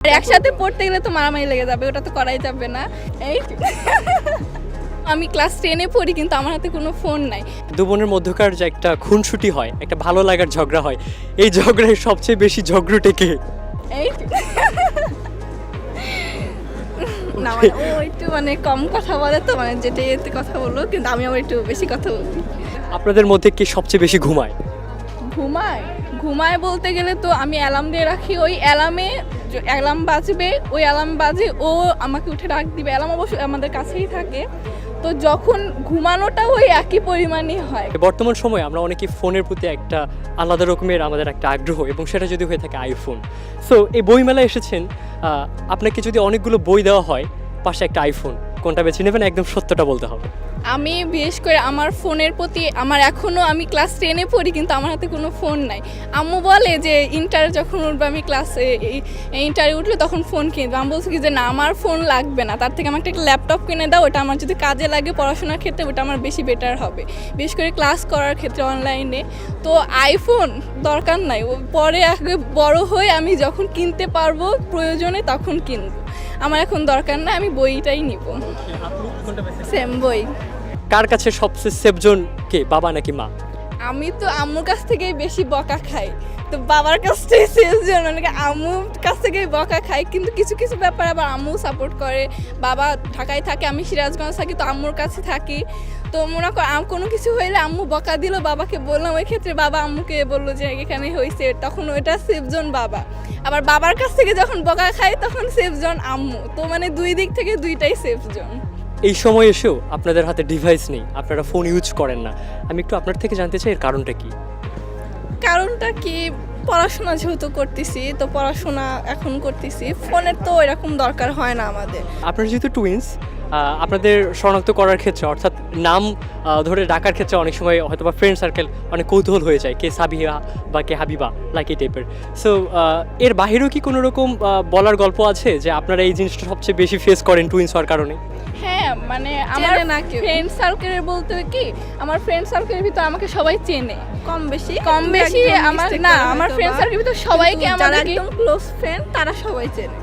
আর একসাথে পড়তে গেলে তো মারামারি লেগে যাবে ওটা তো করাই যাবে না। এই আমি ক্লাস টেনে পড়ি কিন্তু আমার হাতে কোনো ফোন নাই। দু বোনের মধ্যকার যে একটা খুনসুটি হয় একটা ভালো লাগার ঝগড়া হয় এই ঝগড়ায় সবচেয়ে বেশি ঝগড়ুটে কে? এই না মানে ও একটু মানে কম কথা বলে তো মানে যেটা এতে কথা বলল কিন্তু আমি আবার একটু বেশি কথা বলি। আপনাদের মধ্যে কে সবচেয়ে বেশি ঘুমায়? ঘুমায়? ঘুমায় বলতে গেলে তো আমি অ্যালার্ম দিয়ে রাখি ওই অ্যালার্মে অ্যালার্ম বাজবে, ওই অ্যালার্ম বাজে, ও আমাকে উঠে ডাক দিবে। অ্যালার্ম অবশ্য আমাদের কাছেই থাকে। তো যখন ঘুমানোটা ওই একই পরিমাণই হয়। বর্তমান সময়ে আমরা অনেকে ফোনের প্রতি একটা আলাদা রকমের আমাদের একটা আগ্রহ, এবং সেটা যদি হয়ে থাকে আইফোন সো এই বইমেলায় এসেছেন আপনাকে যদি অনেকগুলো বই দেওয়া হয়, পাশে একটা আইফোন কোনটা বেছে নেবেন? একদম সত্যটা বলতে হবে। আমি বিশেষ করে আমার ফোনের প্রতি আমার এখনও আমি ক্লাস টেনে পড়ি কিন্তু আমার হাতে কোনো ফোন নাই। আম্মু বলে যে ইন্টার যখন উঠবে আমি ক্লাসে ইন্টারে উঠলে তখন ফোন কিনবো। আমি বলছি কি যে না আমার ফোন লাগবে না। তার থেকে আমাকে একটা ল্যাপটপ কিনে দাও ওটা আমার যদি কাজে লাগে পড়াশোনার ক্ষেত্রে ওটা আমার বেশি বেটার হবে। বিশেষ করে ক্লাস করার ক্ষেত্রে অনলাইনে তো আইফোন দরকার নাই। ও পরে আগে বড় হয়ে আমি যখন কিনতে পারব প্রয়োজনে তখন কিনবো। আমার এখন দরকার না আমি বইটাই নিব। সেম বই। কার কাছে সবচেয়ে সেফজন কে, বাবা নাকি মা? আমি তো আম্মুর কাছ থেকেই বেশি বকা খাই। তো বাবার কাছ থেকে সেলসজন মানে আম্মুর কাছ থেকেই বকা খাই, কিন্তু কিছু কিছু ব্যাপার আবার আম্মু সাপোর্ট করে। বাবা ঢাকায় থাকে, আমি সিরাজগঞ্জ থাকি, তো আম্মুর কাছে থাকি। তো মনে কর কোনো কিছু হইলে আম্মু বকা দিল বাবাকে বললাম, ওই ক্ষেত্রে বাবা আম্মুকে বলল যে, এখানে হয়েছে তখন ওইটা সেফজন বাবা। আবার বাবার কাছ থেকে যখন বকা খাই, তখন সেফজন আম্মু। তো মানে দুই দিক থেকে দুইটাই সেফজন এই সময় এসেও আপনাদের হাতে ডিভাইস নেই আপনারা ফোন ইউজ করেন না। আমি একটু আপনার থেকে জানতে চাই এর কারণটা কি? কারণটা কি? পড়াশোনা যেহেতু করতেছি তো পড়াশোনা এখন করতেছি। ফোনের তো এরকম দরকার হয় না আমাদের। আপনারা যেহেতু টুইন্স আপনাদের শনাক্ত করার ক্ষেত্রে অর্থাৎ নাম ধরে ডাকার ক্ষেত্রে অনেক সময় হয়তো বা ফ্রেন্ড সার্কেল অনেক কৌতূহল হয়ে যায় কে সাবিহা বা কে হাবিবা লাইক এই টাইপের সো এর বাহিরেও কি কোনো রকম বলার গল্প আছে যে আপনারা এই জিনিসটা সবচেয়ে বেশি ফেস করেন টুইন্স হওয়ার কারণে? মানে আমার না কেউ। ফ্রেন্ড সার্কেলের বলতে কি আমার ফ্রেন্ড সার্কেলের ভিতর আমাকে সবাই চেনে কম বেশি কম বেশি আমার না আমার ফ্রেন্ড। সার্কেলের ভিতর সবাইকে আমার একদম ক্লোজ ফ্রেন্ড তারা সবাই চেনে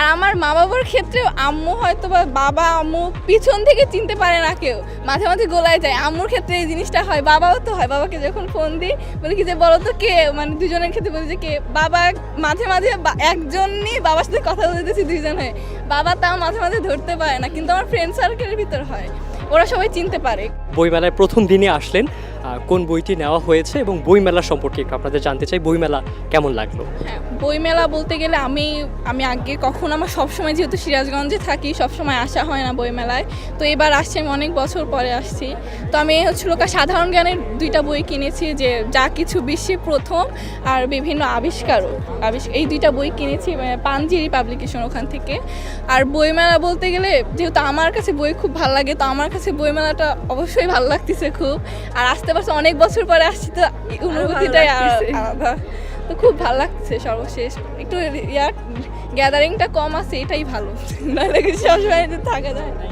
আর আমার মা বাবার ক্ষেত্রেও আম্মু হয়তো বা বাবা, আম্মু পিছন থেকে চিনতে পারে না কেউ। মাঝে মাঝে গোলায় যায়। আম্মুর ক্ষেত্রে এই জিনিসটা হয়, বাবাও তো হয়। বাবাকে যখন ফোন দিই, বলি কি যে, বলো তো কে? মানে দুজনের ক্ষেত্রে বলি যে, কে? বাবা মাঝে মাঝে একজনই বাবার সাথে কথা বলতেছি দুইজন হয়ে। বাবা তাও মাঝে মাঝে ধরতে পারে না, কিন্তু আমার ফ্রেন্ড সার্কেলের ভিতর হয়। ওরা সবাই চিনতে পারে। বইমেলায় প্রথম দিনে আসলেন। কোন বইটি নেওয়া হয়েছে এবং বইমেলা সম্পর্কে একটু আপনাদের জানতে চাই। বইমেলা কেমন লাগল? হ্যাঁ বইমেলা বলতে গেলে আমি আমি আগে কখন, আমার সবসময় যেহেতু সিরাজগঞ্জে থাকি, সবসময় আসা হয় না বইমেলায়। তো এবার আসছি, আমি অনেক বছর পরে আসছি। তো আমি হচ্ছিল সাধারণ জ্ঞানের দুইটা বই কিনেছি, যে যা কিছু বিশ্বে প্রথম আর বিভিন্ন আবিষ্কারও। আবিষ্, এই দুইটা বই কিনেছি পাঞ্জিরি পাবলিকেশন ওখান থেকে। আর বইমেলা বলতে গেলে, যেহেতু আমার কাছে বই খুব ভালো লাগে, তো আমার কাছে বইমেলাটা অবশ্যই ভালো লাগতেছে খুব। আর আসতে পারছে অনেক বছর পরে আসছি তো অনুভূতিটাই আলাদা। তো খুব ভালো লাগছে সর্বশেষ। একটু ইয়ার গ্যাদারিংটা কম আছে এটাই ভালো। নাহলে সবসময় থাকা যায় না।